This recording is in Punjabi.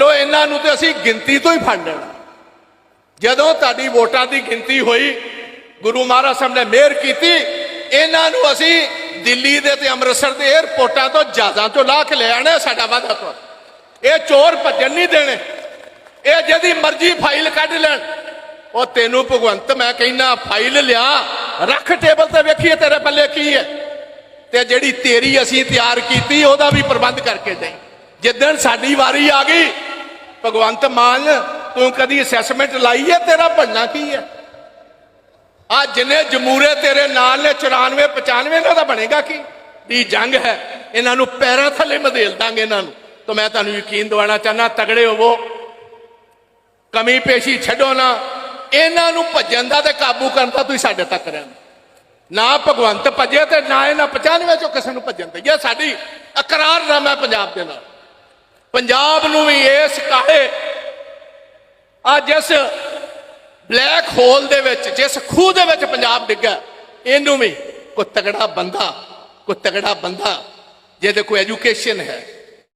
ਚਲੋ ਇਹਨਾਂ ਨੂੰ ਤੇ ਅਸੀਂ ਗਿਣਤੀ ਤੋਂ ਹੀ ਫੜ ਲੈਣਾ। ਜਦੋਂ ਤੁਹਾਡੀ ਵੋਟਾਂ ਦੀ ਗਿਣਤੀ ਹੋਈ, ਗੁਰੂ ਮਹਾਰਾਜ ਸਾਹਿਬ ਨੇ ਮਿਹਰ ਕੀਤੀ, ਇਹਨਾਂ ਨੂੰ ਅਸੀਂ ਦਿੱਲੀ ਦੇ ਤੇ ਅੰਮ੍ਰਿਤਸਰ ਦੇ 에ਅਰਪੋਰਟਾਂ ਤੋਂ ਜਹਾਜ਼ਾਂ ਤੋਂ ਲਾ ਕੇ ਲੈ ਆਣਾ ਸਾਡਾ ਵਾਅਦਾ ਤੋਂ ਇਹ ਚੋਰ ਭੱਜਣ ਨਹੀਂ ਦੇਣੇ। ਇਹ ਜਿਹਦੀ ਮਰਜ਼ੀ ਫਾਈਲ ਕੱਢ ਲੈਣ। ਉਹ ਤੈਨੂੰ ਭਗਵੰਤ, ਮੈਂ ਕਹਿੰਦਾ, ਫਾਈਲ ਲਿਆ, ਰੱਖ ਟੇਬਲ ਤੇ ਵੇਖੀਏ ਤੇਰੇ ਪੱਲੇ ਕੀ ਹੈ। ਤੇ ਜਿਹੜੀ ਤੇਰੀ ਅਸੀਂ ਤਿਆਰ ਕੀਤੀ, ਉਹਦਾ ਵੀ ਪ੍ਰਬੰਧ ਕਰਕੇ ਦੇ ਜਿੱਦਣ ਸਾਡੀ ਵਾਰੀ ਆ ਗਈ ਭਗਵੰਤ ਮਾਨ, ਤੂੰ ਕਦੀ ਅਸੈਸਮੈਂਟ ਲਾਈ ਹੈ? ਤੇਰਾ ਬਣਨਾ ਕੀ ਹੈ? ਆ ਜਿੰਨੇ ਜਮੂਰੇ ਤੇਰੇ ਨਾਲ ਨੇ 94 95 ਇਹਨਾਂ ਦਾ ਬਣੇਗਾ ਕੀ? ਦੀ ਜੰਗ ਹੈ। ਇਹਨਾਂ ਨੂੰ ਪੈਰਾਂ ਥੱਲੇ ਮਧੇਲ ਦਾਂਗੇ ਇਹਨਾਂ ਨੂੰ। ਤਾਂ ਮੈਂ ਤੁਹਾਨੂੰ ਯਕੀਨ ਦਿਵਾਉਣਾ ਚਾਹਨਾ ਤਗੜੇ ਹੋਵੋ। ਕਮੀ ਪੇਸ਼ੀ ਛੱਡੋ ਨਾ। ਇਹਨਾਂ ਨੂੰ ਭੱਜਣ ਦਾ ਤੇ ਕਾਬੂ ਕਰਨ ਦਾ ਤੁਸੀਂ ਸਾਡੇ ਤੱਕ ਰਹਿਣਾ। ਨਾ ਭਗਵੰਤ ਭੱਜੇ ਤੇ ਨਾ ਇਹਨਾਂ 95 ਚੋਂ ਕਿਸੇ ਨੂੰ ਭੱਜਣ ਦੇ ਇਹ ਸਾਡੀ ਇਕਰਾਰਨਾਮਾ ਹੈ ਪੰਜਾਬ ਦੇ ਨਾਲ। ਪੰਜਾਬ ਨੂੰ ਵੀ ਇਸ ਕਾਹੇ ਆ ਜਿਸ ਬਲੈਕ ਹੋਲ ਦੇ ਵਿੱਚ, ਜਿਸ ਖੂਹ ਦੇ ਵਿੱਚ ਪੰਜਾਬ ਡਿੱਗਾ ਇਹਨੂੰ ਵੀ ਕੋਈ ਤਗੜਾ ਬੰਦਾ, ਕੋਈ ਤਗੜਾ ਬੰਦਾ, ਜਿਹਦੇ ਕੋਈ ਐਜੂਕੇਸ਼ਨ ਹੈ